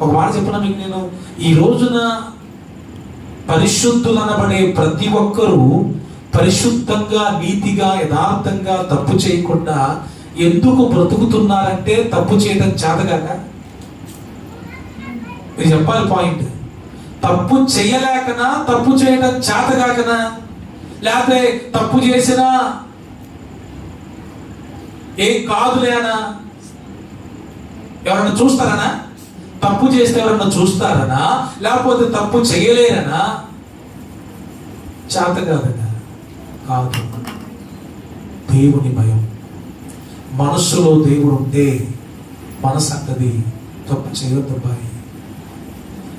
ఒక మాట చెప్పిన మీకు నేను. ఈ రోజున పరిశుద్ధులనబడే ప్రతి ఒక్కరూ పరిశుద్ధంగా నీతిగా యథార్థంగా తప్పు చేయకుండా ఎందుకు బ్రతుకుతున్నారంటే తప్పు చేయడం చేతగాక మీరు చెప్పాలి పాయింట్. తప్పు చేయలేకనా తప్పు చేయడం చేతగాకనా లేకపోతే తప్పు చేసినా ఏం కాదులేనా ఎవరన్నా చూస్తారనా తప్పు చేస్తే ఎవరన్నా చూస్తారనా? లేకపోతే తప్పు చేయలేరనా? చేత కాదనా కాదు. దేవుని భయం. మనస్సులో దేవుడు ఉంటే మనసు అన్నది తప్పు చేయొద్దు బాయ్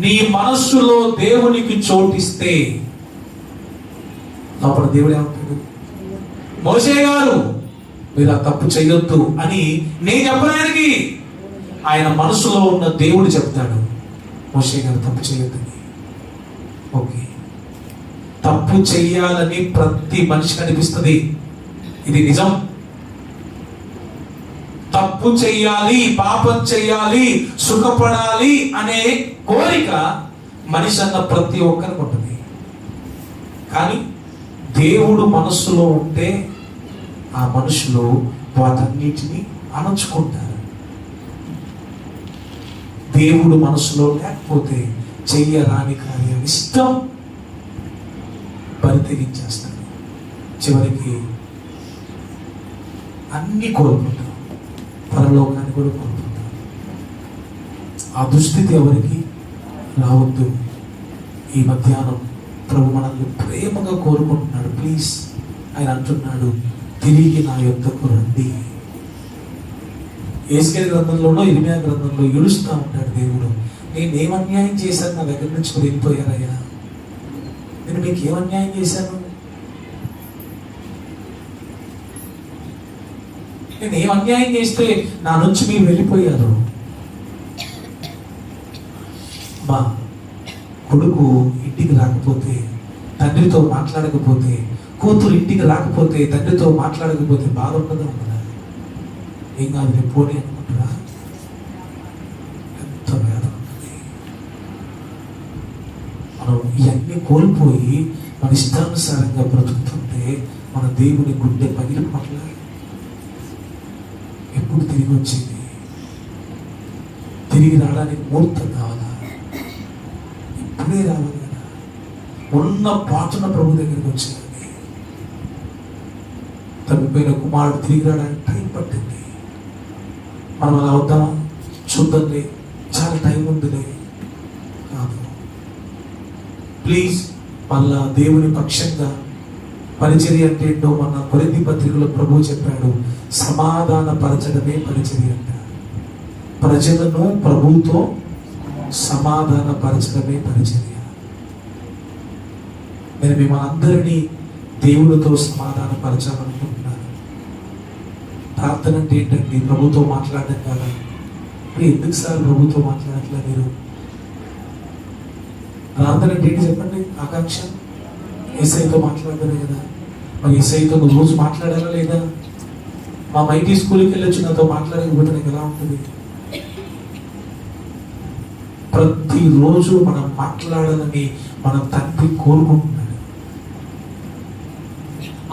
నీ మనస్సులో దేవునికి చోటిస్తే అప్పుడు దేవుడు ఏమంటాడు? మోసే గారు మీరు ఆ తప్పు చేయొద్దు అని నేను చెప్పడానికి ఆయన మనసులో ఉన్న దేవుడు చెప్తాడు మోసే గారు తప్పు చేయొద్దని. ఓకే. తప్పు చేయాలని ప్రతి మనిషికి అనిపిస్తుంది. ఇది నిజం. తప్పు చేయాలి పాపం చేయాలి సుఖపడాలి అనే కోరిక మనిషి అన్న ప్రతి ఒక్కరికి ఉంటుంది. కానీ దేవుడు మనస్సులో ఉంటే ఆ మనుషులు వాటన్నిటిని అణచుకుంటారు. దేవుడు మనసులో లేకపోతే చెయ్యరాని కార్యాలు ఇష్టం పరితెగించేస్తాడు. చివరికి అన్ని కోరుకుంటాం పరలోకాన్ని కూడా కోరుకుంటాం ఆ దుస్థితి ఎవరికి? రావద్దు ఈ మధ్యాహ్నం ప్రభు మనల్ని ప్రేమగా కోరుకుంటున్నాడు. ప్లీజ్ ఆయన అంటున్నాడు తిరిగి నా యొక్కకు రండి. ఏసుకే గ్రంథంలోనో ఇరిమియా గ్రంథంలో ఏడుస్తూ ఉంటాడు దేవుడు. నేను ఏం అన్యాయం చేశాను? నా దగ్గర నుంచి మీరు వెళ్ళిపోయారయ్యా. నేను మీకు ఏం అన్యాయం చేశాను? నేను ఏం అన్యాయం చేస్తే నా నుంచి మీరు వెళ్ళిపోయారు? మా కొడుకు ఇంటికి రాకపోతే తండ్రితో మాట్లాడకపోతే కూతురు ఇంటికి రాకపోతే తండ్రితో మాట్లాడకపోతే బాధ ఏం కాదు రేపు పోనీ అనుకుంటారా ఎంత వేదన ఉంటుంది మనం ఇవన్నీ కోల్పోయి మన ఇష్టానుసారంగా బ్రతుకుతుంటే మన దేవుని గుండె పగిలిపోట్లా ఎప్పుడు తిరిగి వచ్చింది తిరిగి రావడానికి ముహూర్తం కావాలా ఇప్పుడే రావాలి కదా ఉన్న పాటన ప్రభు దగ్గరికి వచ్చింది తప్పిపోయిన కుమారుడు తిరిగి రావడానికి టైం పట్టింది మనం అలా అవుతామా చూద్దండి చాలా టైం ఉందిలే. కాదు. ప్లీజ్ మళ్ళా దేవుని పక్షంగా పరిచర్య అంటే ఏంటో మన కొరింది పత్రికలో ప్రభు చెప్పాడు. సమాధాన పరచడమే పరిచర్య అంట. ప్రజలను ప్రభుతో సమాధాన పరచడమే పరిచర్య. నేను మిమ్మల్ని అందరినీ దేవుడితో సమాధాన పరచాలనుకుంటున్నాను ప్రార్థన అంటే ఏంటండి? ప్రభుతో మాట్లాడడం కదా. ఎందుకు సార్ ప్రభుతో మాట్లాడట్లేదు మీరు? ప్రార్థన అంటే ఏంటి చెప్పండి? ఆకాంక్ష? ఎస్ఐతో మాట్లాడతానే కదా. మరి ఎస్ఐతో నువ్వు రోజు మాట్లాడాలా లేదా? మా మైటీ స్కూల్కి వెళ్ళొచ్చి నాతో మాట్లాడకపోతే నీకు ఎలా ఉంటుంది? ప్రతిరోజు మనం మాట్లాడాలని మన తండ్రి కోరుకుంటున్నాడు.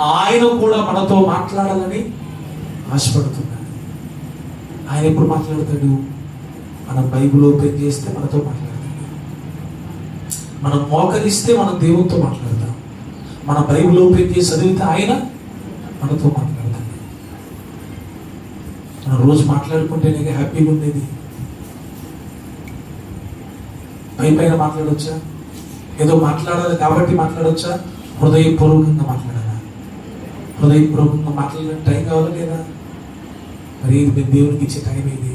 ఆయన కూడా మనతో మాట్లాడాలని ఆశపడుతున్నాడు. ఆయన ఎప్పుడు మాట్లాడతాడు? మనం బైబుల్ ఓపెన్ చేస్తే మనతో మాట్లాడతాడు. మనం మోకరిస్తే మనం దేవునితో మాట్లాడతాం. మన బైబుల్ ఓపెన్ చేసి చదివితే ఆయన మనతో మాట్లాడతాడు. మనం రోజు మాట్లాడుకుంటేనే హ్యాపీగా ఉండేది. పై పైన మాట్లాడొచ్చా? ఏదో మాట్లాడాలి కాబట్టి మాట్లాడొచ్చా? హృదయపూర్వకంగా మాట్లాడాలా? హృదయపూర్వకంగా మాట్లాడే టైం కావాలి లేదా? మరి ఇది మీరు దేవునికి ఇచ్చే టైం ఇది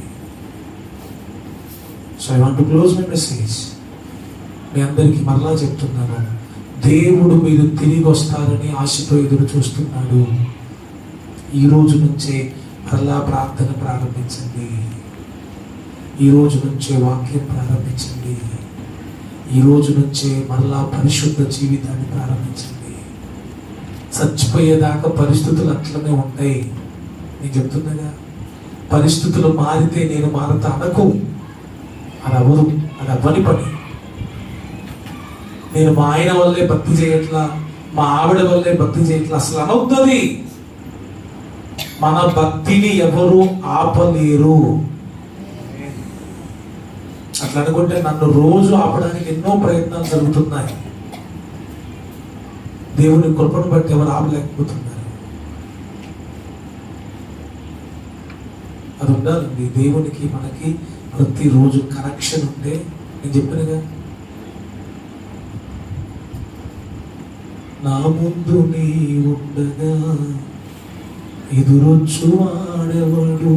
so I want to close my message మీ అందరికీ మరలా చెప్తున్నాను. దేవుడు మీరు తిరిగి వస్తారని ఆశతో ఎదురు చూస్తున్నాడు. ఈ రోజు నుంచే మరలా ప్రార్థన ప్రారంభించండి. ఈ రోజు నుంచే వాక్యం ప్రారంభించండి. ఈ రోజు నుంచే మరలా పరిశుద్ధ జీవితాన్ని ప్రారంభించండి. చచ్చిపోయేదాకా పరిస్థితులు అట్లనే ఉంటాయి. నేను చెప్తున్నాగా పరిస్థితులు మారితే నేను మారతా అనకు. అది అవ్వదు అది అవ్వని పని. నేను మా ఆయన వల్లే భక్తి చేయట్లా మా ఆవిడ వల్లే భక్తి చేయట్లా అసలు అనవుతుంది మన భక్తిని ఎవరు ఆపలేరు. అట్లా అనుకుంటే నన్ను రోజు ఆపడానికి ఎన్నో ప్రయత్నాలు జరుగుతున్నాయి. దేవుని కృపను బట్టి ఎవరు ఆపలేకపోతున్నారు? అది ఉండాలండి దేవునికి మనకి ప్రతిరోజు కనెక్షన్ ఉంటే నేను చెప్పినగా నా ముందు నీ ఉండగా ఎదురొచ్చు వాడెవడు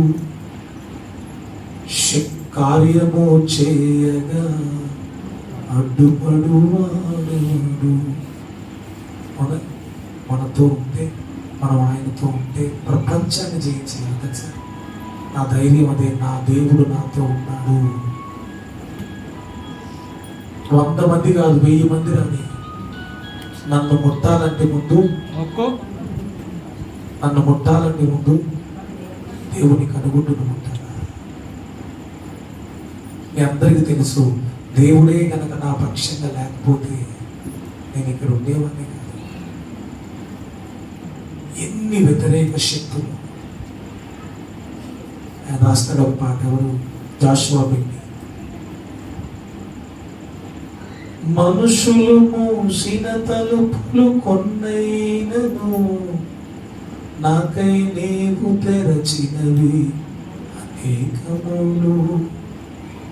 శక్- కార్యము చేయగా అడ్డుపడు వాడెవడు మన మనతో ఉంటే మనం ఆయనతో ఉంటే ప్రపంచాన్ని జయించగలం కదా సార్. నా ధైర్యం అదే నా దేవుడు నాతో ఉన్నాడు. వంద మంది కాదు వెయ్యి మంది రాని నన్ను ముట్టాలంటే ముందు నన్ను ముట్టాలంటే ముందు దేవుని కనుగొట్టును ముట్టాలి. మీ అందరికీ తెలుసు దేవుడే కనుక నా పక్షంగా లేకపోతే నేను ఇక్కడ ఉండేవాడిని కాదు. ఎన్ని వ్యతిరేక శక్తులు రాస్తాడు ఒక పాట ఎవరు? జాషువా పెట్టి. మనుషులు మూసిన తలుపులు కొన్నైనను నాకై నీవు తెరచినవి అనేకములు.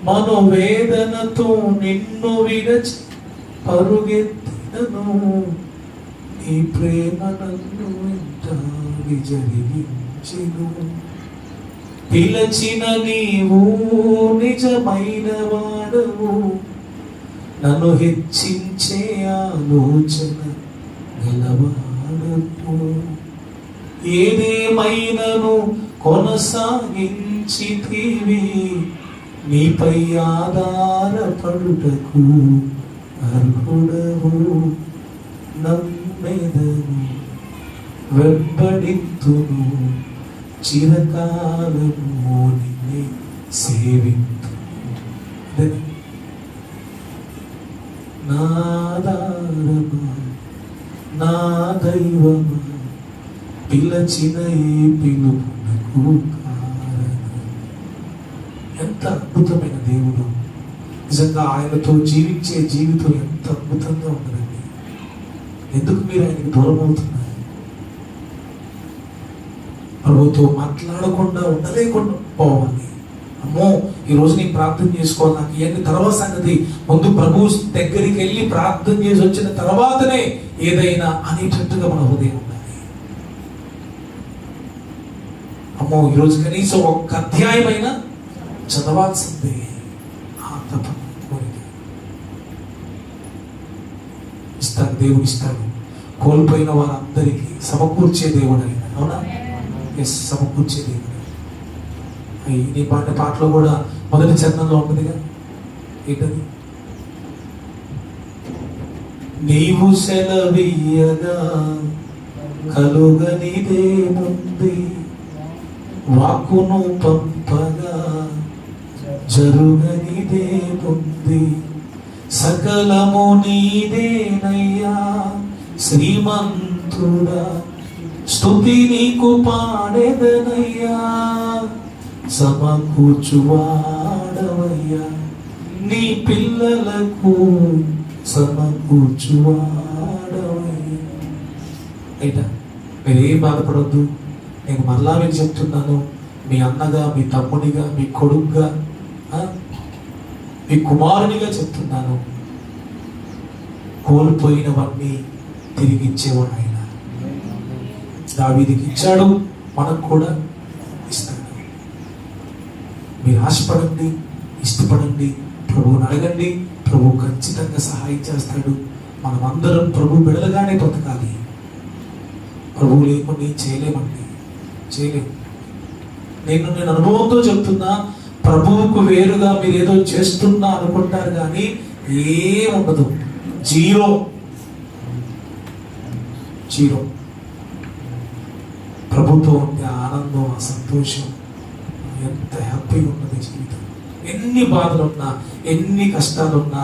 మనోవేదనతో నిన్ను విరచి పరుగెత్తినను. నీ ప్రేమ నన్ను వెంటాడి జరిగించెను. పిలచిన నీవు నిజమైన వాడవు. నన్ను హెచ్చించే ఆలోచన గలవాడవు. ఏదేమైనను కొనసాగించితివి నీపై ఆధారపడుటకు అర్హుడవు. నమ్మెదను వెంబడింతును చిరకాలము నిన్నే సేవింతు నాదారమా నా దైవమా? పిలచిన ఏ పిలుపునకు ఎంత అద్భుతమైన దేవుడు. నిజంగా ఆయనతో జీవించే జీవితం ఎంత అద్భుతంగా ఉన్నదండి ఎందుకు మీరు ఆయనకు దూరం అవుతున్నారు ప్రభుతో మాట్లాడకుండా ఉండలేకుండా పోవాలి. అమ్మో ఈ రోజు ప్రార్థన చేసుకోవాలి. నాకు ఇవన్నీ తర్వాత సంగతి ముందు ప్రభు దగ్గరికి వెళ్ళి ప్రార్థన చేసి వచ్చిన తర్వాతనే ఏదైనా అనేటట్టుగా మన హృదయం ఉండాలి. అమ్మో ఈరోజు కనీసం ఒక్క అధ్యాయమైనా చదవాల్సిందే. ఆ తపన కోరిక. ఇస్తాడు దేవుడు ఇస్తాడు. కోల్పోయిన వారందరికీ సమకూర్చే దేవుడు అయినా అవునా? ఎస్ సమకూర్చే దేవుడు. నీ పాడిన పాటలో కూడా మొదటి చరణంలో ఉంటుందిగా? ఏంటది? నీవు సెలవీయగా కలుగనిదేముంది వాక్కును పంపగా జరుగనిదేముంది సకలము నీదేనయ్యా శ్రీమంతుడా. స్థుతి నీకు పాడేదనయ్యా. సమకూర్చువాడవయ్యా. నీ పిల్లలకు సమకూర్చువాడవయ్యా. అయినా మీరేం బాధపడద్దు. నేను మరలా మీరు చెప్తున్నాను. మీ అన్నగా మీ తమ్ముడిగా మీ కొడుకుగా మీ కుమారునిగా చెప్తున్నాను. కోల్పోయినవన్నీ తిరిగి ఇచ్చేవాడు దావీదికి ఇచ్చాడు మనకు కూడా ఇస్తాడు. మీరు ఆశపడండి ఇష్టపడండి ప్రభువుని అడగండి ప్రభు ఖచ్చితంగా సహాయం చేస్తాడు. మనం అందరం ప్రభు బిడలగానే బ్రతకాలి. ప్రభు లేకుండా చేయలేమండి. చేయలేము నేను నేను అనుభవంతో చెప్తున్నా ప్రభువుకు వేరుగా మీరు ఏదో చేస్తున్నా అనుకుంటారు కానీ ఏం ఉండదు. జీరో. జీరో. ప్రభుతో ఉండే ఆనందం ఆ సంతోషం ఎంత హ్యాపీగా ఉన్నది జీవితం. ఎన్ని బాధలున్నా ఎన్ని కష్టాలున్నా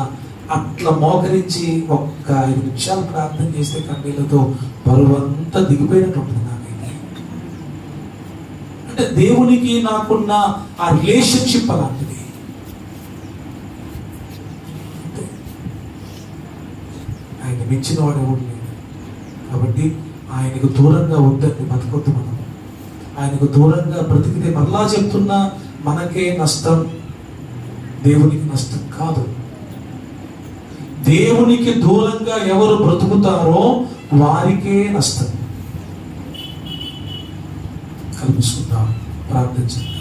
అట్లా మోకరించి ఒక్క ఐదు నిమిషాలు ప్రార్థన చేస్తే కన్నీళ్ళతో బరువంతా దిగిపోయినట్టు ఉంటుంది నాకైతే అంటే దేవునికి నాకున్న ఆ రిలేషన్షిప్ అలాంటిది. ఆయన మించిన వాడు ఎవడు కాబట్టి ఆయనకు దూరంగా వద్దండి బతకొద్దు మనం. ఆయనకు దూరంగా బ్రతికితే మరలా చెప్తున్నా మనకే నష్టం దేవునికి నష్టం కాదు. దేవునికి దూరంగా ఎవరు బ్రతుకుతారో వారికే నష్టం. కల్పిస్తుందాం ప్రార్థించండి.